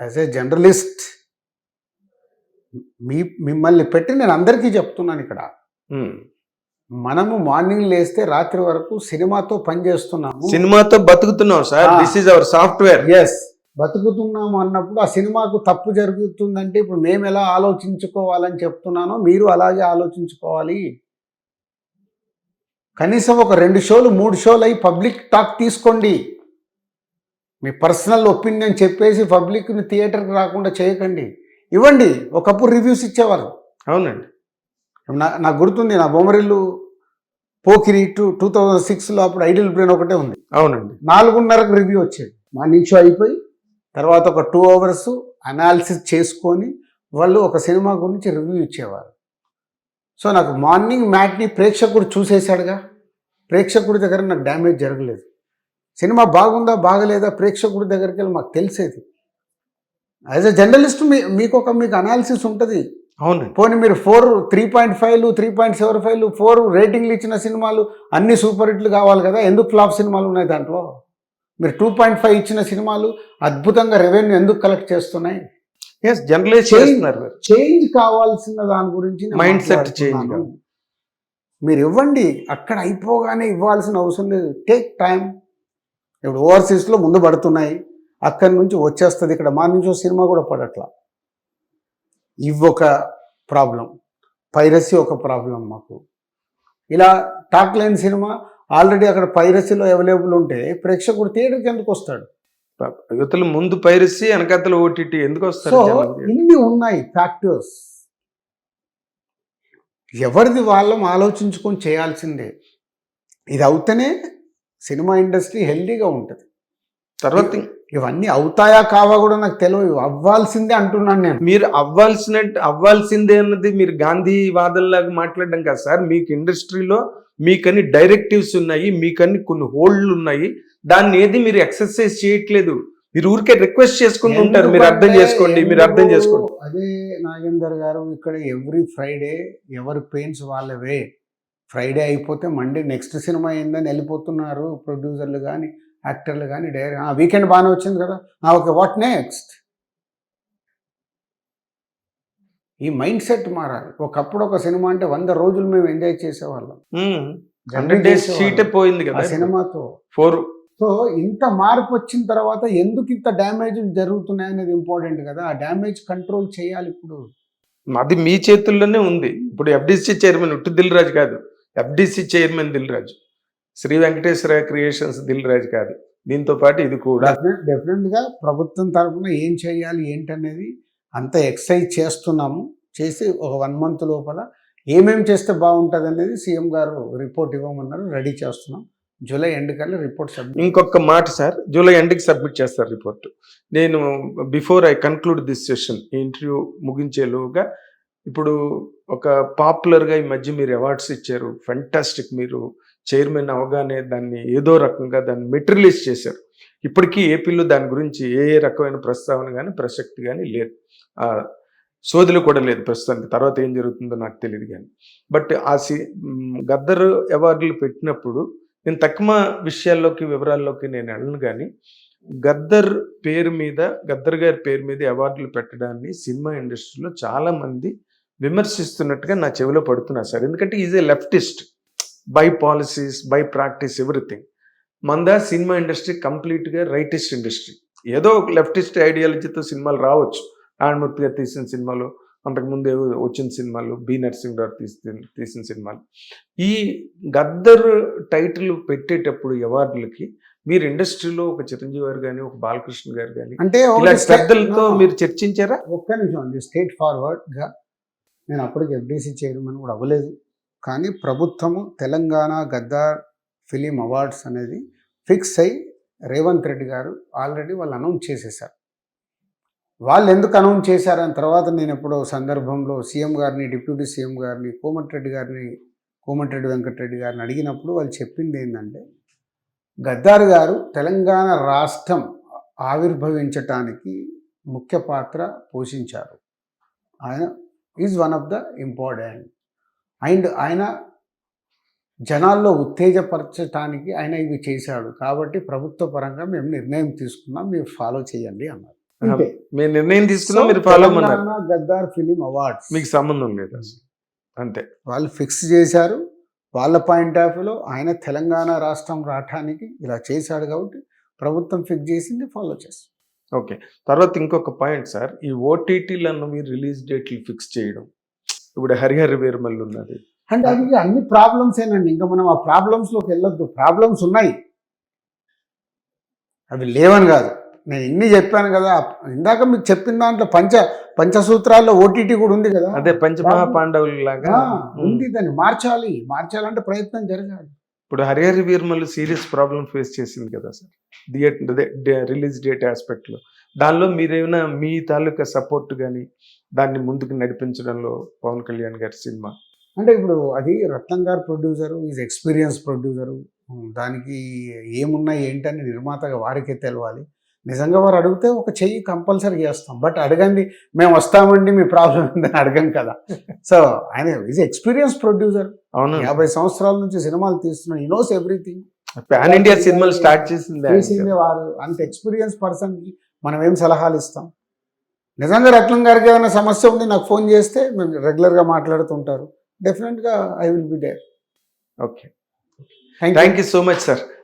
As a journalist మీ మిమ్మల్ని పెట్టి నేను అందరికీ చెప్తున్నాను ఇక్కడ. మనము మార్నింగ్ లేస్తే రాత్రి వరకు సినిమాతో పనిచేస్తున్నాము సినిమాతో బతుకుతున్నాం sir. This is our software as బతుకుతున్నాము అన్నప్పుడు ఆ సినిమాకు తప్పు జరుగుతుందంటే ఇప్పుడు మేము ఎలా ఆలోచించుకోవాలని చెప్తున్నానో మీరు అలాగే ఆలోచించుకోవాలి. కనీసం ఒక రెండు షోలు మూడు షోలు అయి పబ్లిక్ టాక్ తీసుకోండి. మీ పర్సనల్ ఒపీనియన్ చెప్పేసి పబ్లిక్ని థియేటర్కి రాకుండా చేయకండి. ఇవ్వండి. ఒకప్పుడు రివ్యూస్ ఇచ్చేవారు. అవునండి. నాకు గుర్తుంది నా Bommarillu Pokiri two two thousand సిక్స్లో అప్పుడు ఐడియల్ బ్రెయిన్ ఒకటే ఉంది. అవునండి. నాలుగున్నరకు రివ్యూ వచ్చేది. మార్నింగ్ షో అయిపోయి తర్వాత ఒక టూ అవర్స్ అనాలిసిస్ చేసుకొని వాళ్ళు ఒక సినిమా గురించి రివ్యూ ఇచ్చేవారు. సో నాకు మార్నింగ్ మ్యాట్ని ప్రేక్షకుడు చూసేశాడుగా. ప్రేక్షకుడి దగ్గర నాకు డ్యామేజ్ జరగలేదు. సినిమా బాగుందా బాగలేదా ప్రేక్షకుడి దగ్గరికి వెళ్ళి మాకు తెలిసేది. యాజ్ అ జర్నలిస్ట్ మీ మీకు ఒక మీకు అనాలిసిస్ ఉంటుంది. అవునండి. పోనీ మీరు ఫోర్ త్రీ పాయింట్ ఫైవ్లు త్రీ పాయింట్ సెవెన్ ఫైవ్లు ఫోర్ రేటింగ్లు ఇచ్చిన సినిమాలు అన్ని సూపర్ హిట్లు కావాలి కదా ఎందుకు ఫ్లాప్ సినిమాలు ఉన్నాయి దాంట్లో? మీరు టూ పాయింట్ ఫైవ్ ఇచ్చిన సినిమాలు అద్భుతంగా రెవెన్యూ ఎందుకు కలెక్ట్ చేస్తున్నాయి? ఎస్ జనరలైజ్ చేస్తున్నారు చేంజ్ కావాల్సిన దాని గురించి మాట్లాడుతున్నాను. change కావాలి. మీరు ఇవ్వండి అక్కడ అయిపోగానే ఇవ్వాల్సిన అవసరం లేదు. టేక్ టైం ఇప్పుడు ఓవర్సీస్లో ముందు పడుతున్నాయి. అక్కడి నుంచి వచ్చేస్తుంది ఇక్కడ. మా నుంచి సినిమా కూడా పడట్లా. ఇవి ఒక ప్రాబ్లం. పైరసీ ఒక ప్రాబ్లం మాకు. ఇలా టాక్ లేని సినిమా ఆల్రెడీ అక్కడ పైరసీలో అవైలబుల్ ఉంటే ప్రేక్షకుడు థియేటర్కి ఎందుకు వస్తాడు? యువతలు ముందు పైరసీ వెనకతలు ఓటీటీ ఎందుకు జనాలు? ఇన్ని ఉన్నాయి ఫ్యాక్టర్స్. ఎవరిది వాళ్ళం ఆలోచించుకొని చేయాల్సిందే. ఇది అవుతేనే సినిమా ఇండస్ట్రీ హెల్దీగా ఉంటుంది. తర్వాత ఇవన్నీ అవుతాయా కావా కూడా నాకు తెలియదు అవ్వాల్సిందే అంటున్నాను నేను. మీరు అవ్వాల్సినట్టు అవ్వాల్సిందే అన్నది మీరు గాంధీ వాదనలాగా మాట్లాడడం కాదు సార్. మీకు ఇండస్ట్రీలో మీకని డైరెక్టివ్స్ ఉన్నాయి మీకని కొన్ని హోల్డ్లు ఉన్నాయి దాన్ని ఏది మీరు ఎక్సర్సైజ్ చేయట్లేదు. మీరు ఊరికే రిక్వెస్ట్ చేసుకుంటూ ఉంటారు. మీరు అర్థం చేసుకోండి మీరు అర్థం చేసుకోండి. అదే నాగేందర్ గారు ఇక్కడ ఎవ్రీ ఫ్రైడే ఎవరి పెయిన్స్ వాళ్ళవే. ఫ్రైడే అయిపోతే మండే నెక్స్ట్ సినిమా ఏందని వెళ్ళిపోతున్నారు ప్రొడ్యూసర్లు కానీ యాక్టర్లు కానీ డైరెక్ట్ వీకెండ్ బాగానే వచ్చింది కదా. Okay what next? ఈ మైండ్ సెట్ మారాలి. ఒకప్పుడు ఒక సినిమా అంటే వంద రోజులు మేము ఎంజాయ్ చేసేవాళ్ళం. పోయింది ఆ కదా సినిమాతో. ఫోర్ సో ఇంత మార్పు వచ్చిన తర్వాత ఎందుకు ఇంత డ్యామేజ్ జరుగుతున్నాయి అనేది ఇంపార్టెంట్ కదా. ఆ డ్యామేజ్ కంట్రోల్ చేయాలి ఇప్పుడు. అది మీ చేతుల్లోనే ఉంది. ఇప్పుడు ఎఫ్డిసి చైర్మన్ ఉట్టు దిల్ రాజు కాదు. FDC chairman Dil Raju Sri Venkateswara creations Dil Raju కాదు. దీంతో పాటు ఇది కూడా డెఫినెట్ డెఫినెట్గా ప్రభుత్వం తరఫున ఏం చేయాలి ఏంటనేది అంత ఎక్సైజ్ చేస్తున్నాము. చేసి ఒక వన్ మంత్ లోపల ఏమేం చేస్తే బాగుంటుంది అనేది సీఎం గారు రిపోర్ట్ ఇవ్వమన్నారు రెడీ చేస్తున్నాం. జూలై ఎండ్ కల్లా రిపోర్ట్ సబ్మిట్ ఇంకొక మాట సార్ జూలై ఎండ్కి సబ్మిట్ చేస్తారు రిపోర్ట్ నేను before I conclude this session ఈ ఇంటర్వ్యూ ముగించేలోగా ఇప్పుడు ఒక పాపులర్గా ఈ మధ్య మీరు అవార్డ్స్ ఇచ్చారు. ఫెంటాస్టిక్ మీరు చైర్మన్ అవగానే దాన్ని ఏదో రకంగా దాన్ని మెటీరియలైజ్ చేశారు. ఇప్పటికీ ఏపీలో దాని గురించి ఏ ఏ రకమైన ప్రస్తావన కానీ ప్రసక్తి కానీ లేదు. ఆ, సోదిలో కూడా లేదు ప్రస్తుతానికి. తర్వాత ఏం జరుగుతుందో నాకు తెలియదు కానీ బట్ ఆ సి గద్దరు గద్దర్ అవార్డులు పెట్టినప్పుడు నేను తక్కువ విషయాల్లోకి వివరాల్లోకి నేను వెళ్ళను కానీ గద్దర్ పేరు మీద గద్దర్ గారి పేరు మీద అవార్డులు పెట్టడాన్ని సినిమా ఇండస్ట్రీలో చాలామంది విమర్శిస్తున్నట్టుగా నా చెవిలో పడుతున్నారు సార్. ఎందుకంటే is a leftist by policies by practice everything మంద సినిమా ఇండస్ట్రీ కంప్లీట్గా రైటిస్ట్ ఇండస్ట్రీ. ఏదో ఒక లెఫ్టిస్ట్ ఐడియాలజీతో సినిమాలు రావచ్చు. ఆణమూర్తి గారు తీసిన సినిమాలు అంతకుముందు ఏవో వచ్చిన సినిమాలు బి నరసింహరావు తీసిన తీసిన సినిమాలు. ఈ గద్దర్ టైటిల్ పెట్టేటప్పుడు అవార్డులకి మీరు ఇండస్ట్రీలో ఒక చిరంజీవి గారు కానీ ఒక బాలకృష్ణ గారు కానీ అంటే మీరు చర్చించారా? ఒక్క నిమిషం అండి. స్టేట్ ఫార్వర్డ్గా నేను అప్పటికి ఎఫ్డీసీ చైర్మన్ కూడా అవ్వలేదు. కానీ ప్రభుత్వము తెలంగాణ గద్దార్ ఫిలిం అవార్డ్స్ అనేది ఫిక్స్ అయి రేవంత్ రెడ్డి గారు ఆల్రెడీ వాళ్ళు అనౌన్స్ చేసేసారు. వాళ్ళు ఎందుకు అనౌన్స్ చేశారని తర్వాత నేను ఎప్పుడో సందర్భంలో సీఎం గారిని డిప్యూటీ సీఎం గారిని కోమటిరెడ్డి గారిని కోమటిరెడ్డి వెంకటరెడ్డి గారిని అడిగినప్పుడు వాళ్ళు చెప్పింది ఏంటంటే గద్దార్ గారు తెలంగాణ రాష్ట్రం ఆవిర్భవించటానికి ముఖ్య పాత్ర పోషించారు. ఆయన is one of the important and ఆయన జనాల్లో ఉత్తేజపరచటానికి ఆయన ఇవి చేశాడు. కాబట్టి ప్రభుత్వ పరంగా మేము నిర్ణయం తీసుకున్నాం మీరు ఫాలో చేయండి అన్నారు. మీరు నిర్ణయం తీసుకున్నా మీరు ఫాలో గద్దార్ ఫిలిం అవార్డ్స్. మీకు సంబంధం లేదు అంతే. వాళ్ళు ఫిక్స్ చేశారు. వాళ్ళ పాయింట్ ఆఫ్ వ్యూలో ఆయన తెలంగాణ రాష్ట్రం రావటానికి ఇలా చేశాడు కాబట్టి ప్రభుత్వం ఫిక్స్ చేసింది ఫాలో చేస్తాం ఓకే. తర్వాత ఇంకొక పాయింట్ సార్ ఈ ఓటీటీలను మీరు రిలీజ్ డేట్లు ఫిక్స్ చేయడం. ఇప్పుడు హరిహర వీరమల్లి ఉన్నది. అంటే అది అన్ని ప్రాబ్లమ్స్ ఏనండి. ఇంకా మనం ఆ ప్రాబ్లమ్స్లోకి వెళ్ళొద్దు. ప్రాబ్లమ్స్ ఉన్నాయి. అవి లేవని కాదు. నేను ఇన్ని చెప్పాను కదా. ఇందాక మీకు చెప్పిన దాంట్లో పంచ పంచసూత్రాల్లో ఓటీటీ కూడా ఉంది కదా. అదే పంచమహా పాండవులు లాగా ఉంది దాన్ని మార్చాలి. మార్చాలంటే ప్రయత్నం జరగాలి. ఇప్పుడు Harihara Veeramallu serious problem face చేసింది కదా సార్. థియేటర్ రిలీజ్ డేట్ ఆస్పెక్ట్లో దానిలో మీరేమైనా మీ తాలూకా సపోర్ట్ కానీ దాన్ని ముందుకు నడిపించడంలో పవన్ కళ్యాణ్ గారి సినిమా? అంటే ఇప్పుడు అది రత్నం గారు ప్రొడ్యూసరు ఈజ్ ఎక్స్పీరియన్స్ ప్రొడ్యూసరు దానికి ఏమున్నాయి ఏంటని నిర్మాతగా వారికే తెలవాలి. నిజంగా వారు అడిగితే ఒక చెయ్యి కంపల్సరీ చేస్తాం. బట్ అడగండి మేము వస్తామండి మీ ప్రాబ్లం ఉందని అడగం కదా. సో ఆయన ఈజ్ ఎక్స్పీరియన్స్ ప్రొడ్యూసర్ అవును. యాభై సంవత్సరాల నుంచి సినిమాలు తీస్తున్నాడు. ఈ నోస్ ఎవ్రీథింగ్ పాన్ ఇండియా సినిమాలు స్టార్ట్ చేసింది. వారు. అంత ఎక్స్పీరియన్స్ పర్సన్కి మనం ఏం సలహాలు ఇస్తాం? నిజంగా రత్నం గారికి ఏదైనా సమస్య ఉంది? నాకు ఫోన్ చేస్తే మేము రెగ్యులర్గా మాట్లాడుతుంటారు. డెఫినెట్గా I will be there okay thank you so much sir